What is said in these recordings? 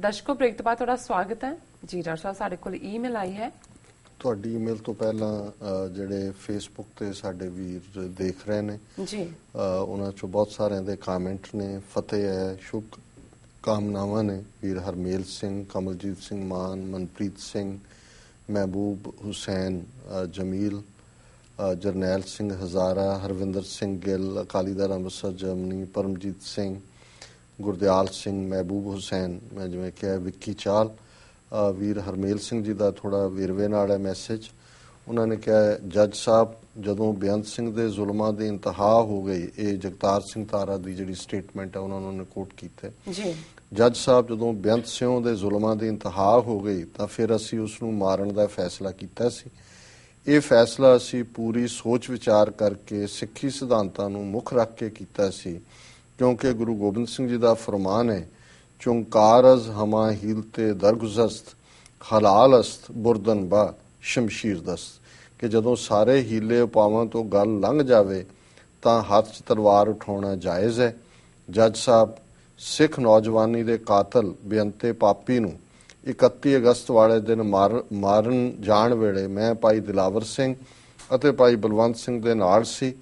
ਦਰਸ਼ਕੋ break ਤੋਂ ਬਾਅਦ ਤੁਹਾਡਾ ਸਵਾਗਤ ਹੈ। ਜੀ ਡਾਕਟਰ ਸਾਹਿਬ ਸਾਡੇ ਕੋਲ ਈਮੇਲ ਆਈ ਹੈ। ਤੁਹਾਡੀ ਈਮੇਲ ਤੋਂ ਪਹਿਲਾਂ ਜਿਹੜੇ ਫੇਸਬੁੱਕ ਤੇ ਸਾਡੇ ਵੀਰ ਦੇਖ ਰਹੇ ਨੇ ਜੀ। ਉਹਨਾਂ ਚੋਂ ਬਹੁਤ ਸਾਰਿਆਂ ਦੇ ਕਮੈਂਟ ਨੇ। ਫਤਿਹ ਹੈ ਸ਼ੁਭ ਕਾਮਨਾਵਾਂ ਨੇ। ਵੀਰ ਹਰਮੇਲ ਸਿੰਘ ਕਮਲਜੀਤ ਸਿੰਘ ਮਾਨ ਮਨਪ੍ਰੀਤ ਸਿੰਘ ਮਹਿਬੂਬ ਹੁਸੈਨ ਜਮੀਲ ਜਰਨੈਲ ਸਿੰਘ ਹਜ਼ਾਰਾ ਹਰਵਿੰਦਰ ਸਿੰਘ ਗਿੱਲ ਅਕਾਲੀ ਦਲ ਅੰਮ੍ਰਿਤਸਰ ਜਰਮਨੀ ਪਰਮਜੀਤ ਸਿੰਘ ਗੁਰਦਿਆਲ ਸਿੰਘ ਮਹਿਬੂਬ ਹੁਸੈਨ ਮੈਂ ਜਿਵੇਂ ਕਿਹਾ ਵਿੱਕੀ ਚਾਲ ਵੀਰ ਹਰਮੇਲ ਸਿੰਘ ਜੀ ਦਾ ਥੋੜਾ ਵੇਰਵੇ ਨਾਲ ਹੈ ਮੈਸੇਜ ਉਹਨਾਂ ਨੇ ਕਿਹਾ ਜੱਜ ਸਾਹਿਬ ਜਦੋਂ ਬੇਅੰਤ ਸਿੰਘ ਦੇ ਜ਼ੁਲਮਾਂ ਦੀ ਇੰਤਹਾ ਹੋ ਗਈ ਇਹ ਜਗਤਾਰ ਸਿੰਘ ਤਾਰਾ ਦੀ ਜਿਹੜੀ ਸਟੇਟਮੈਂਟ ਹੈ ਉਹਨਾਂ ਨੇ ਕੋਟ ਕੀਤਾ। ਜੀ। ਜੱਜ ਸਾਹਿਬ ਜਦੋਂ ਬੇਅੰਤ ਸਿੰਘ ਦੇ ਜ਼ੁਲਮਾਂ ਦੀ ਇੰਤਹਾ ਹੋ ਗਈ ਤਾਂ ਫਿਰ ਅਸੀਂ ਉਸ ਨੂੰ ਮਾਰਨ ਦਾ ਫੈਸਲਾ ਕੀਤਾ ਸੀ। ਇਹ ਫੈਸਲਾ ਅਸੀਂ ਪੂਰੀ ਸੋਚ ਵਿਚਾਰ ਕਰਕੇ ਸਿੱਖੀ ਸਿਧਾਂਤਾਂ ਨੂੰ ਮੁੱਖ ਰੱਖ ਕੇ ਕੀਤਾ ਸੀ। ਕਿਉਂਕਿ ਗੁਰੂ ਗੋਬਿੰਦ ਸਿੰਘ ਜੀ ਦਾ ਫਰਮਾਨ ਹੈ, ਚੁੰਕਾਰਜ਼ ਹਮਾ ਹੀਲ ਤੇ ਦਰਗੁਜ਼ਸਤ, ਹਲਾਲ ਅਸਤ, ਬੁਰਦਨ ਬਾ ਸ਼ਮਸ਼ੀਰ ਦਸਤ। ਕਿ ਜਦੋਂ ਸਾਰੇ ਹੀਲੇ ਉਪਾਵਾਂ ਤੋਂ ਗੱਲ ਲੰਘ ਜਾਵੇ, ਤਾਂ ਹੱਥ 'ਚ ਤਲਵਾਰ ਉਠਾਉਣਾ ਜਾਇਜ਼ ਹੈ। ਜੱਜ ਸਾਹਿਬ, ਸਿੱਖ ਨੌਜਵਾਨੀ ਦੇ ਕਾਤਲ ਬੇਅੰਤੇ ਪਾਪੀ ਨੂੰ 31 ਅਗਸਤ ਵਾਲੇ ਦਿਨ ਮਾਰ- ਮਾਰਨ ਜਾਣ ਵੇਲੇ ਮੈਂ ਭਾਈ ਦਿਲਾਵਰ ਸਿੰਘ ਅਤੇ ਭਾਈ ਬਲਵੰਤ ਸਿੰਘ ਦੇ ਨਾਲ ਸੀ।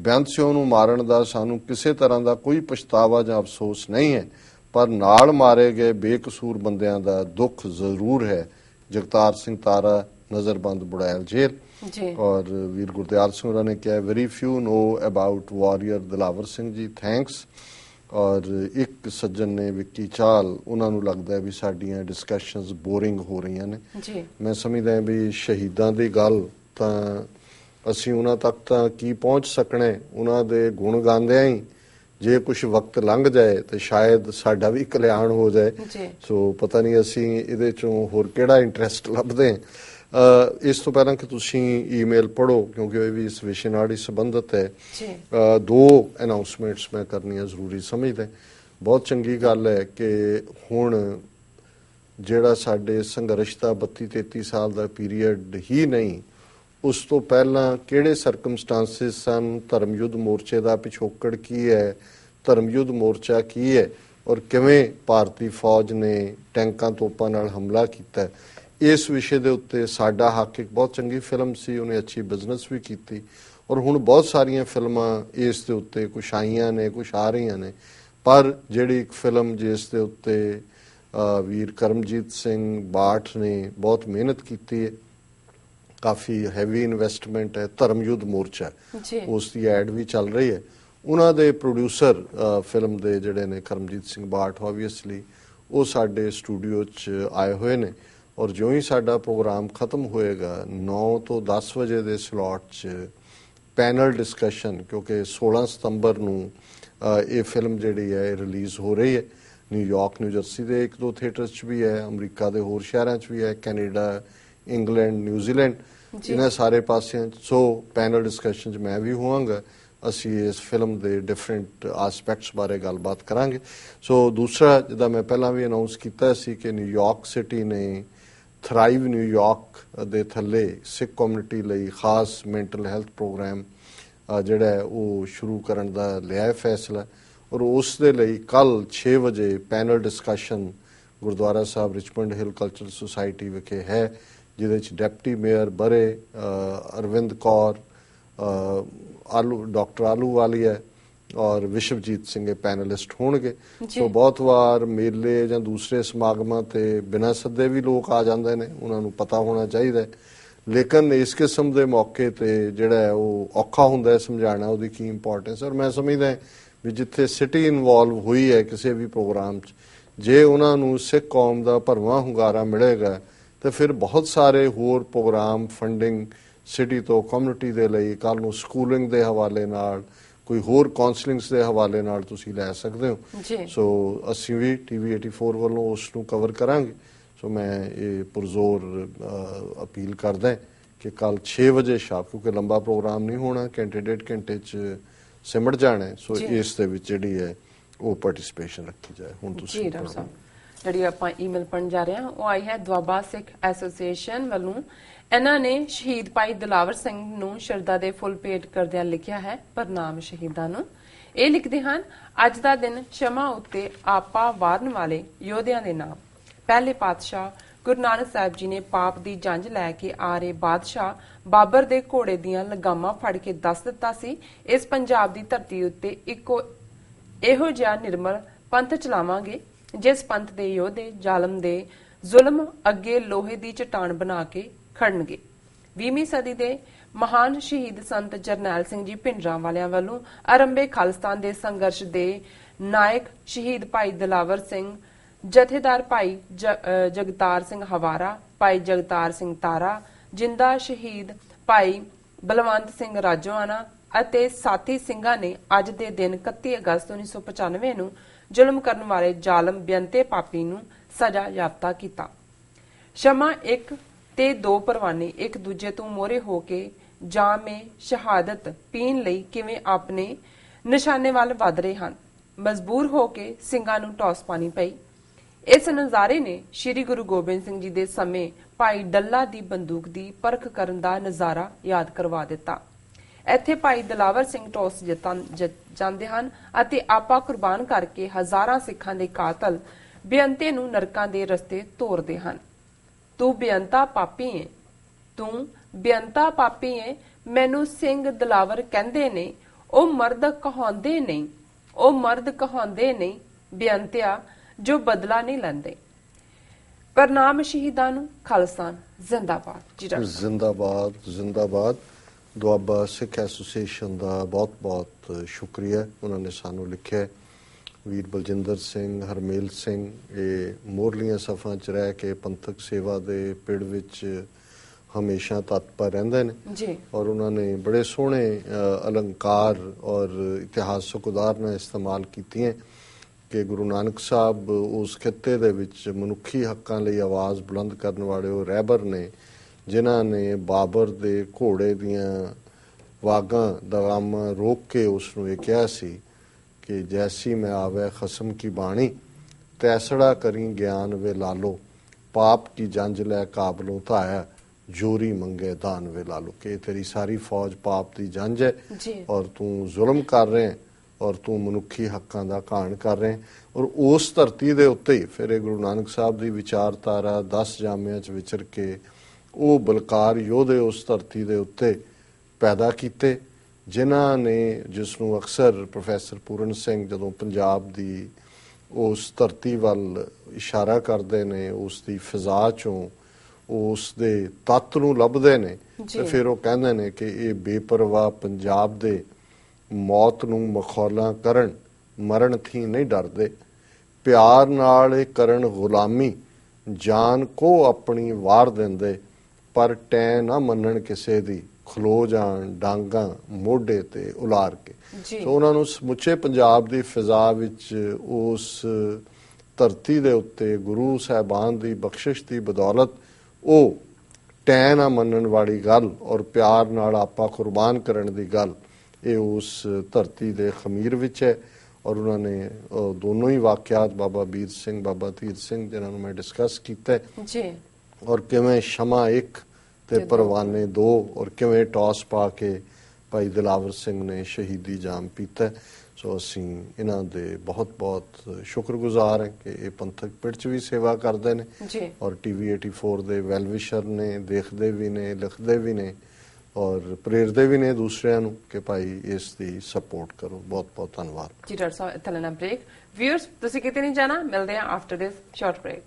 ਬੇਅੰਤ ਸਿੰਘ ਨੂੰ ਮਾਰਨ ਦਾ ਸਾਨੂੰ ਕਿਸੇ ਤਰ੍ਹਾਂ ਦਾ ਕੋਈ ਪਛਤਾਵਾ ਜਾਂ ਅਫਸੋਸ ਨਹੀਂ ਹੈ ਪਰ ਨਾਲ ਮਾਰੇ ਗਏ ਬੇਕਸੂਰ ਬੰਦਿਆਂ ਦਾ ਦੁੱਖ ਜ਼ਰੂਰ ਹੈ। ਜਗਤਾਰ ਸਿੰਘ ਤਾਰਾ ਨਜ਼ਰਬੰਦ ਬੁੜੈਲ ਜੇਲ੍ਹ। ਜੀ। ਔਰ ਵੀਰ ਗੁਰਦਿਆਲ ਸਿੰਘ ਹੋਰਾਂ ਨੇ ਕਿਹਾ very few know about warrior Dilawar Singh ji thanks ਔਰ ਇੱਕ ਸੱਜਣ ਨੇ ਵਿੱਕੀ ਚਾਲ ਉਹਨਾਂ ਨੂੰ ਲੱਗਦਾ ਹੈ ਵੀ ਸਾਡੀਆਂ ਡਿਸਕਸ਼ਨਸ ਬੋਰਿੰਗ ਹੋ ਰਹੀਆਂ ਨੇ। ਜੀ। ਮੈਂ ਸਮਝਦਾ ਹਾਂ ਵੀ ਸ਼ਹੀਦਾਂ ਦੀ ਗੱਲ ਤਾਂ ਅਸੀਂ ਉਹਨਾਂ ਤੱਕ ਤਾਂ ਕੀ ਪਹੁੰਚ ਸਕਣੇ ਉਹਨਾਂ ਦੇ ਗੁਣ ਗਾਉਂਦਿਆਂ ਹੀ ਜੇ ਕੁਝ ਵਕਤ ਲੰਘ ਜਾਏ ਤੇ ਸ਼ਾਇਦ ਸਾਡਾ ਵੀ ਕਲਿਆਣ ਹੋ ਜਾਏ। ਸੋ ਪਤਾ ਨਹੀਂ ਅਸੀਂ ਇਹਦੇ ਚੋਂ ਹੋਰ ਕਿਹੜਾ ਇੰਟਰਸਟ ਲੱਭਦੇ ਇਸ ਤੋਂ ਪਹਿਲਾਂ ਕਿ ਤੁਸੀਂ ਈਮੇਲ ਪੜੋ ਕਿਉਂਕਿ ਇਹ ਵੀ ਇਸ ਵਿਸ਼ੇ ਨਾਲ ਹੀ। ਸੰਬੰਧਿਤ ਹੈ ਦੋ ਅਨਾਉਂਸਮੈਂਟਸ ਮੈਂ ਕਰਨੀਆਂ ਜ਼ਰੂਰੀ ਸਮਝਦਾ ਬਹੁਤ ਚੰਗੀ ਗੱਲ ਹੈ ਕਿ ਹੁਣ ਜਿਹੜਾ ਸਾਡੇ ਸੰਘਰਸ਼ ਦਾ 32 33 ਸਾਲ ਦਾ ਪੀਰੀਅਡ ਹੀ ਨਹੀਂ ਉਸ ਤੋਂ ਪਹਿਲਾਂ ਕਿਹੜੇ ਸਰਕਮਸਟੈਂਸਸ ਸਨ? ਧਰਮ ਯੁੱਧ ਮੋਰਚੇ ਦਾ ਪਿਛੋਕੜ ਕੀ ਹੈ? ਧਰਮ ਯੁੱਧ ਮੋਰਚਾ ਕੀ ਹੈ? ਔਰ ਕਿਵੇਂ ਭਾਰਤੀ ਫੌਜ ਨੇ ਟੈਂਕਾਂ ਤੋਪਾਂ ਨਾਲ ਹਮਲਾ ਕੀਤਾ? ਇਸ ਵਿਸ਼ੇ ਦੇ ਉੱਤੇ ਸਾਡਾ ਹੱਕ ਇੱਕ ਬਹੁਤ ਚੰਗੀ ਫਿਲਮ ਸੀ, ਉਹਨੇ ਅੱਛੀ ਬਿਜ਼ਨਸ ਵੀ ਕੀਤੀ। ਔਰ ਹੁਣ ਬਹੁਤ ਸਾਰੀਆਂ ਫਿਲਮਾਂ ਇਸ ਦੇ ਉੱਤੇ ਕੁਝ ਆਈਆਂ ਨੇ ਕੁਝ ਆ ਰਹੀਆਂ ਨੇ। ਪਰ ਜਿਹੜੀ ਇੱਕ ਫਿਲਮ ਜਿਸ ਦੇ ਉੱਤੇ ਵੀਰ ਕਰਮਜੀਤ ਸਿੰਘ ਬਾਠ ਨੇ ਬਹੁਤ ਮਿਹਨਤ ਕੀਤੀ ਹੈ ਕਾਫੀ ਹੈਵੀ ਇਨਵੈਸਟਮੈਂਟ ਹੈ ਧਰਮ ਯੁੱਧ ਮੋਰਚਾ ਉਸ ਦੀ ਐਡ ਵੀ ਚੱਲ ਰਹੀ ਹੈ। ਉਹਨਾਂ ਦੇ ਪ੍ਰੋਡਿਊਸਰ ਫਿਲਮ ਦੇ ਜਿਹੜੇ ਨੇ ਕਰਮਜੀਤ ਸਿੰਘ ਬਾਠ ਆਬਵੀਅਸਲੀ ਉਹ ਸਾਡੇ ਸਟੂਡੀਓ 'ਚ ਆਏ ਹੋਏ ਨੇ ਔਰ ਜਿਉਂ ਹੀ ਸਾਡਾ ਪ੍ਰੋਗਰਾਮ ਖਤਮ ਹੋਏਗਾ 9 ਤੋਂ 10 ਵਜੇ ਦੇ ਸਲੋਟ 'ਚ ਪੈਨਲ ਡਿਸਕਸ਼ਨ ਕਿਉਂਕਿ 16 ਸਤੰਬਰ ਨੂੰ ਇਹ ਫਿਲਮ ਜਿਹੜੀ ਹੈ ਰਿਲੀਜ਼ ਹੋ ਰਹੀ ਹੈ। ਨਿਊਯਾਰਕ ਨਿਊ ਜਰਸੀ ਦੇ ਇੱਕ ਦੋ ਥੀਏਟਰਸ 'ਚ ਵੀ ਹੈ ਅਮਰੀਕਾ ਦੇ ਹੋਰ ਸ਼ਹਿਰਾਂ 'ਚ ਵੀ ਹੈ ਕੈਨੇਡਾ ਇੰਗਲੈਂਡ ਨਿਊਜ਼ੀਲੈਂਡ। ਇਹਨਾਂ ਸਾਰੇ ਪਾਸਿਆਂ ਸੋ ਪੈਨਲ ਡਿਸਕਸ਼ਨ 'ਚ ਮੈਂ ਵੀ ਹੋਵਾਂਗਾ। ਅਸੀਂ ਇਸ ਫਿਲਮ ਦੇ ਡਿਫਰੈਂਟ ਐਸਪੈਕਟਸ ਬਾਰੇ ਗੱਲਬਾਤ ਕਰਾਂਗੇ। ਸੋ ਦੂਸਰਾ ਜਿਹਦਾ ਮੈਂ ਪਹਿਲਾਂ ਵੀ ਅਨਾਉਂਸ ਕੀਤਾ ਸੀ ਕਿ ਨਿਊਯਾਰਕ ਸਿਟੀ ਨੇ ਥਰਾਈਵ ਨਿਊਯਾਰਕ ਦੇ ਥੱਲੇ ਸਿੱਖ ਕਮਿਊਨਿਟੀ ਲਈ ਖਾਸ ਮੈਂਟਲ ਹੈਲਥ ਪ੍ਰੋਗਰਾਮ ਜਿਹੜਾ ਉਹ ਸ਼ੁਰੂ ਕਰਨ ਦਾ ਲਿਆ ਫੈਸਲਾ। ਔਰ ਉਸ ਦੇ ਲਈ ਕੱਲ 6 ਵਜੇ panel discussion Gurdwara Sahib Richmond Hill cultural society ਵਿਖੇ ਹੈ। ਜਿਹਦੇ ਵਿੱਚ ਡਿਪਟੀ ਮੇਅਰ ਬਰੇ ਅਰਵਿੰਦ ਕੌਰ ਆਲੂ ਡਾਕਟਰ ਆਲੂ ਵਾਲੀਆ ਔਰ ਵਿਸ਼ਵਜੀਤ ਸਿੰਘ ਇਹ ਪੈਨਲਿਸਟ ਹੋਣਗੇ। ਸੋ ਬਹੁਤ ਵਾਰ ਮੇਲੇ ਜਾਂ ਦੂਸਰੇ ਸਮਾਗਮਾਂ ਤੇ ਬਿਨਾਂ ਸੱਦੇ ਵੀ ਲੋਕ ਆ ਜਾਂਦੇ ਨੇ ਉਹਨਾਂ ਨੂੰ ਪਤਾ ਹੋਣਾ ਚਾਹੀਦਾ ਹੈ। ਲੇਕਿਨ ਇਸ ਕਿਸਮ ਦੇ ਮੌਕੇ ਤੇ ਜਿਹੜਾ ਹੈ ਉਹ ਔਖਾ ਹੁੰਦਾ ਹੈ ਸਮਝਾਉਣਾ ਉਹਦੀ ਕੀ ਇੰਪੋਰਟੈਂਸ ਔਰ ਮੈਂ ਸਮਝਦਾ ਵੀ ਜਿੱਥੇ ਸਿਟੀ ਇਨਵੋਲਵ ਹੋਈ ਹੈ ਕਿਸੇ ਵੀ ਪ੍ਰੋਗਰਾਮ 'ਚ ਜੇ ਉਹਨਾਂ ਨੂੰ ਸਿੱਖ ਕੌਮ ਦਾ ਭਰਵਾਂ ਹੁੰਗਾਰਾ ਮਿਲੇਗਾ ਤੇ ਫਿਰ ਬਹੁਤ ਸਾਰੇ ਹੋਰ ਪ੍ਰੋਗਰਾਮ ਫੰਡਿੰਗ ਸਿਟੀ ਤੋਂ ਕਮਿਊਨਿਟੀ ਦੇ ਲਈ ਕੱਲ ਨੂੰ ਸਕੂਲਿੰਗ ਦੇ ਹਵਾਲੇ ਨਾਲ ਕੋਈ ਹੋਰ ਕਾਉਂਸਲਿੰਗਸ ਦੇ ਹਵਾਲੇ ਨਾਲ ਤੁਸੀਂ ਲੈ ਸਕਦੇ ਹੋ। ਸੋ ਅਸੀਂ ਵੀ ਟੀਵੀ 84 ਵੱਲੋਂ ਉਸ ਨੂੰ ਕਵਰ ਕਰਾਂਗੇ। ਸੋ ਮੈਂ ਇਹ ਪੁਰਜ਼ੋਰ ਅਪੀਲ ਕਰਦਾ ਕਿ ਕੱਲ 6 ਵਜੇ ਸ਼ਾਮ ਕਿਉਂਕਿ ਲੰਬਾ ਪ੍ਰੋਗਰਾਮ ਨਹੀਂ ਹੋਣਾ ਘੰਟੇ ਡੇਢ ਘੰਟੇ ਚ ਸਿਮਟ ਜਾਣਾ। ਸੋ। ਇਸ ਦੇ ਵਿੱਚ ਜਿਹੜੀ ਹੈ ਉਹ ਪਾਰਟਿਸਿਪੇਸ਼ਨ ਰੱਖੀ ਜਾਏ। ਹੁਣ ਤੁਸੀਂ ਜੀ ਡਾਕਟਰ ਸਾਹਿਬ। ਜਿਹੜੀ ਆਪਾਂ ਈਮੇਲ ਪੜਨ ਜਾ ਰਹੇ ਹਾਂ, ਉਹ ਆਈ ਹੈ ਦੁਆਬਾ ਸਿੱਖ ਐਸੋਸੀਏਸ਼ਨ ਵੱਲੋਂ। ਇਹਨਾਂ ਨੇ ਸ਼ਹੀਦ ਭਾਈ ਦਲਾਵਰ ਸਿੰਘ ਨੂੰ ਸ਼ਰਧਾ ਦੇ ਫੁੱਲ ਭੇਟ ਕਰਦਿਆਂ ਲਿਖਿਆ ਹੈ ਪ੍ਰਣਾਮ ਸ਼ਹੀਦਾਂ ਨੂੰ। ਇਹ ਲਿਖਦੇ ਹਨ, ਅੱਜ ਦਾ ਦਿਨ ਸ਼ਮਾ ਉੱਤੇ ਆਪਾ ਵਾਰਨ ਵਾਲੇ ਯੋਧਿਆਂ ਦੇ ਨਾਮ। ਪਹਿਲੇ ਪਾਤਸ਼ਾਹ ਗੁਰੂ ਨਾਨਕ ਸਾਹਿਬ ਜੀ ਨੇ ਪਾਪ ਦੀ ਜੰਜ ਲੈ ਕੇ ਆ ਰਹੇ ਬਾਦਸ਼ਾਹ ਬਾਬਰ ਦੇ ਘੋੜੇ ਦੀਆਂ ਲਗਾਮਾਂ ਫੜ ਕੇ ਦੱਸ ਦਿੱਤਾ ਸੀ। ਇਸ ਪੰਜਾਬ ਦੀ ਧਰਤੀ ਉੱਤੇ ਇੱਕੋ ਇਹੋ ਜਿਹਾ ਨਿਰਮਲ ਪੰਥ ਚਲਾਵਾਂਗੇ। ਜਿਸ ਪੰਥ ਦੇ ਯੋਧੇ, ਜ਼ਾਲਮ ਦੇ ਜ਼ੁਲਮ ਅੱਗੇ ਲੋਹੇ ਦੀ ਚਟਾਨ ਬਣਾ ਕੇ ਖੜਨਗੇ। 20ਵੀਂ ਸਦੀ ਦੇ ਮਹਾਨ ਸ਼ਹੀਦ ਸੰਤ ਜਰਨੈਲ ਸਿੰਘ ਜੀ ਭਿੰਡਰਾਂ ਵਾਲਿਆਂ ਵੱਲੋਂ ਆਰੰਭੇ ਖਾਲਿਸਤਾਨ ਦੇ ਸੰਘਰਸ਼ ਦੇ ਨਾਇਕ ਸ਼ਹੀਦ ਭਾਈ ਦਲਾਵਰ ਸਿੰਘ, ਜਥੇਦਾਰ ਭਾਈ ਜਗਤਾਰ ਸਿੰਘ ਹਵਾਰਾ, ਭਾਈ ਜਗਤਾਰ ਸਿੰਘ ਤਾਰਾ, ਜਿੰਦਾ ਸ਼ਹੀਦ ਭਾਈ ਬਲਵੰਤ ਸਿੰਘ ਰਾਜੋਆਣਾ ਅਤੇ ਸਾਥੀ ਸਿੰਘਾਂ ਨੇ ਅੱਜ ਦੇ ਦਿਨ 31 ਅਗਸਤ 1995 ਨੂੰ ਜ਼ੁਲਮ ਕਰਨ ਵਾਲੇ ਜ਼ਾਲਮ ਬੇਅੰਤੇ ਪਾਪੀ ਨੂੰ ਸਜ਼ਾ ਯਾਫਤਾ ਕੀਤਾ। ਸ਼ਮਾ ਇੱਕ ਤੇ ਦੋ ਪਰਵਾਨੇ ਇੱਕ ਦੂਜੇ ਤੋਂ ਮੋਰੇ ਹੋ ਕੇ ਜਾਮੇ ਸ਼ਹਾਦਤ ਪੀਣ ਲਈ ਕਿਵੇਂ ਆਪਣੇ ਨਿਸ਼ਾਨੇ ਵੱਲ ਵਧ ਰਹੇ ਹਨ। ਮਜਬੂਰ ਹੋ ਕੇ ਸਿੰਘਾਂ ਨੂੰ ਟੌਸ ਪਾਣੀ ਪਈ। ਇਸ ਨਜ਼ਾਰੇ ਨੇ ਸ੍ਰੀ ਗੁਰੂ ਗੋਬਿੰਦ ਸਿੰਘ ਜੀ ਦੇ ਸਮੇਂ ਭਾਈ ਡੱਲਾ ਦੀ ਬੰਦੂਕ ਦੀ ਪਰਖ ਕਰਨ ਦਾ ਨਜ਼ਾਰਾ ਯਾਦ ਕਰਵਾ ਦਿੱਤਾ। ਇੱਥੇ ਭਾਈ ਦਲਾਵਰ ਸਿੰਘ ਟੋਸ ਜਾਂਦੇ ਹਨ ਅਤੇ ਆਪਾ ਕੁਰਬਾਨ ਕਰਕੇ ਹਜ਼ਾਰਾਂ ਸਿੱਖਾਂ ਦੇ ਕਾਤਲ ਬੇਅੰਤੇ ਨੂੰ ਨਰਕਾਂ ਦੇ ਰਸਤੇ ਤੋਰਦੇ ਹਨ। ਤੂੰ ਬੇਅੰਤਾ ਪਾਪੀ ਏ। ਤੂੰ ਬੇਅੰਤਾ ਪਾਪੀ ਏ। ਮੈਨੂੰ ਸਿੰਘ ਦਲਾਵਰ ਕਹਿੰਦੇ ਨੇ, ਉਹ ਮਰਦ ਕਹਾਉਂਦੇ ਨਹੀਂ ਉਹ ਮਰਦ ਕਹਾਉਂਦੇ ਨਹੀਂ ਬੇਅੰਤਿਆ ਜੋ ਬਦਲਾ ਨਹੀਂ ਲੈਂਦੇ। ਪ੍ਰਣਾਮ ਸ਼ਹੀਦਾਂ ਨੂੰ ਖਾਲਸਾ ਜ਼ਿੰਦਾਬਾਦ। ਜੀ ਜ਼ਿੰਦਾਬਾਦ ਜ਼ਿੰਦਾਬਾਦ। ਦੁਆਬਾ ਸਿੱਖ ਐਸੋਸੀਏਸ਼ਨ ਦਾ ਬਹੁਤ-ਬਹੁਤ ਸ਼ੁਕਰੀਆ ਉਹਨਾਂ ਨੇ ਸਾਨੂੰ ਲਿਖਿਆ। ਵੀਰ ਬਲਜਿੰਦਰ ਸਿੰਘ ਹਰਮੇਲ ਸਿੰਘ ਇਹ ਮੋਰਲੀਆਂ ਸਫਾਂ 'ਚ ਰਹਿ ਕੇ ਪੰਥਕ ਸੇਵਾ ਦੇ ਪਿੜ ਵਿੱਚ ਹਮੇਸ਼ਾ ਤਤਪਰ ਰਹਿੰਦੇ ਨੇ ਜੀ ਔਰ ਉਹਨਾਂ ਨੇ ਬੜੇ ਸੋਹਣੇ ਅਲੰਕਾਰ ਔਰ ਇਤਿਹਾਸਕ ਉਦਾਹਰਨਾਂ ਇਸਤੇਮਾਲ ਕੀਤੀਆਂ ਕਿ ਗੁਰੂ ਨਾਨਕ ਸਾਹਿਬ ਉਸ ਖਿੱਤੇ ਦੇ ਵਿੱਚ ਮਨੁੱਖੀ ਹੱਕਾਂ ਲਈ ਆਵਾਜ਼ ਬੁਲੰਦ ਕਰਨ ਵਾਲੇ ਉਹ ਰਹਿਬਰ ਨੇ ਜਿਨ੍ਹਾਂ ਨੇ ਬਾਬਰ ਦੇ ਘੋੜੇ ਦੀਆਂ ਵਾਗਾਂ ਦਗਾਮਾਂ ਰੋਕ ਕੇ ਉਸ ਨੂੰ ਇਹ ਕਿਹਾ ਸੀ ਕਿ ਜੈਸੀ ਮੈਂ ਆਵੇ ਖਸਮ ਕੀ ਬਾਣੀ ਤੈਸੜਾ ਕਰੀ ਗਿਆਨ ਵੇ ਲਾਲੋ ਪਾਪ ਕੀ ਜੰਜ ਲੈ ਕਾਬਲੋਂ ਧਾਇਆ ਜੋਰੀ ਮੰਗੇ ਦਾਨ ਵੇ ਲਾਲੋ। ਕਿ ਤੇਰੀ ਸਾਰੀ ਫੌਜ ਪਾਪ ਦੀ ਜੰਜ ਹੈ ਔਰ ਤੂੰ ਜ਼ੁਲਮ ਕਰ ਰਹੇ ਔਰ ਤੂੰ ਮਨੁੱਖੀ ਹੱਕਾਂ ਦਾ ਘਾਣ ਕਰ ਰਹੇ ਔਰ ਉਸ ਧਰਤੀ ਦੇ ਉੱਤੇ ਹੀ ਫਿਰ ਇਹ ਗੁਰੂ ਨਾਨਕ ਸਾਹਿਬ ਦੀ ਵਿਚਾਰਧਾਰਾ 10 ਜਾਮਿਆਂ 'ਚ ਵਿਚਰ ਕੇ ਉਹ ਬਲਕਾਰ ਯੋਧੇ ਉਸ ਧਰਤੀ ਦੇ ਉੱਤੇ ਪੈਦਾ ਕੀਤੇ ਜਿਨ੍ਹਾਂ ਨੇ ਜਿਸ ਨੂੰ ਅਕਸਰ ਪ੍ਰੋਫੈਸਰ ਪੂਰਨ ਸਿੰਘ ਜਦੋਂ ਪੰਜਾਬ ਦੀ ਉਸ ਧਰਤੀ ਵੱਲ ਇਸ਼ਾਰਾ ਕਰਦੇ ਨੇ ਉਸ ਦੀ ਫਿਜ਼ਾ ਚੋਂ ਉਸ ਦੇ ਤੱਤ ਨੂੰ ਲੱਭਦੇ ਨੇ। ਤੇ ਫਿਰ ਉਹ ਕਹਿੰਦੇ ਨੇ ਕਿ ਇਹ ਬੇਪਰਵਾਹ ਪੰਜਾਬ ਦੇ ਮੌਤ ਨੂੰ ਮਖੌਲਾਂ ਕਰਨ ਮਰਨ ਥੀ ਨਹੀਂ ਡਰਦੇ ਪਿਆਰ ਨਾਲ ਇਹ ਕਰਨ ਗੁਲਾਮੀ ਜਾਨ ਕੋ ਆਪਣੀ ਵਾਰ ਦਿੰਦੇ ਪਰ ਟੈ ਨਾ ਮੰਨਣ ਕਿਸੇ ਦੀ ਖਲੋ ਜਾਣ ਡਾਂਗਾ ਮੋਢੇ ਤੇ ਉਲਾਰ ਕੇ। ਸੋ ਉਹਨਾਂ ਨੂੰ ਸਮੁੱਚੇ ਪੰਜਾਬ ਦੀ ਫਿਜ਼ਾ ਵਿੱਚ ਉਸ ਧਰਤੀ ਦੇ ਉੱਤੇ ਗੁਰੂ ਸਾਹਿਬਾਨ ਦੀ ਬਖਸ਼ਿਸ਼ ਦੀ ਬਦੌਲਤ ਉਹ ਟੈ ਨਾ ਮੰਨਣ ਵਾਲੀ ਗੱਲ ਔਰ ਪਿਆਰ ਨਾਲ ਆਪਾ ਕੁਰਬਾਨ ਕਰਨ ਦੀ ਗੱਲ ਇਹ ਉਸ ਧਰਤੀ ਦੇ ਖਮੀਰ ਵਿੱਚ ਹੈ ਔਰ ਉਹਨਾਂ ਨੇ ਦੋਨੋਂ ਹੀ ਵਾਕਿਆਤ ਬਾਬਾ ਵੀਰ ਸਿੰਘ ਬਾਬਾ ਧੀਰ ਸਿੰਘ ਜਿਨ੍ਹਾਂ ਨੂੰ ਮੈਂ ਡਿਸਕਸ ਕੀਤਾ ਜੀ। ਔਰ ਕਿਵੇਂ ਸ਼ਮਾ ਇੱਕ ਤੇ। ਪਰਵਾਨੇ ਦੋ ਔਰ ਕਿਵੇਂ ਟੌਸ ਪਾ ਕੇ ਭਾਈ ਦਿਲਾਵਰ ਸਿੰਘ ਨੇ ਸ਼ਹੀਦੀ ਜਾਮ ਪੀਤਾ। ਸੋ ਅਸੀਂ ਇਹਨਾਂ ਦੇ ਬਹੁਤ ਬਹੁਤ ਸ਼ੁਕਰਗੁਜ਼ਾਰ ਹਾਂ ਕਿ ਇਹ ਪੰਥਕ ਪਿੜ 'ਚ ਵੀ ਸੇਵਾ ਕਰਦੇ ਨੇ। ਜੀ। ਔਰ ਟੀਵੀ 84 ਦੇ ਵੈਲਵਿਸ਼ਰ ਨੇ ਦੇਖਦੇ ਵੀ ਨੇ ਲਿਖਦੇ ਵੀ ਨੇ ਔਰ ਪ੍ਰੇਰਦੇ ਵੀ ਨੇ ਦੂਸਰਿਆਂ ਨੂੰ ਕਿ ਭਾਈ ਇਸ ਦੀ ਸਪੋਰਟ ਕਰੋ। ਬਹੁਤ ਬਹੁਤ ਧੰਨਵਾਦ। ਜੀ ਡਾਕਟਰ ਸਾਹਿਬ ਇੱਥੇ ਲੈਣਾ ਬ੍ਰੇਕ ਵਿਊਅਰਸ ਤੁਸੀਂ ਕਿਤੇ ਨਹੀਂ ਜਾਣਾ? ਮਿਲਦੇ ਆਫਟਰ ਦਿਸ ਸ਼ਾਰਟ ਬ੍ਰੇਕ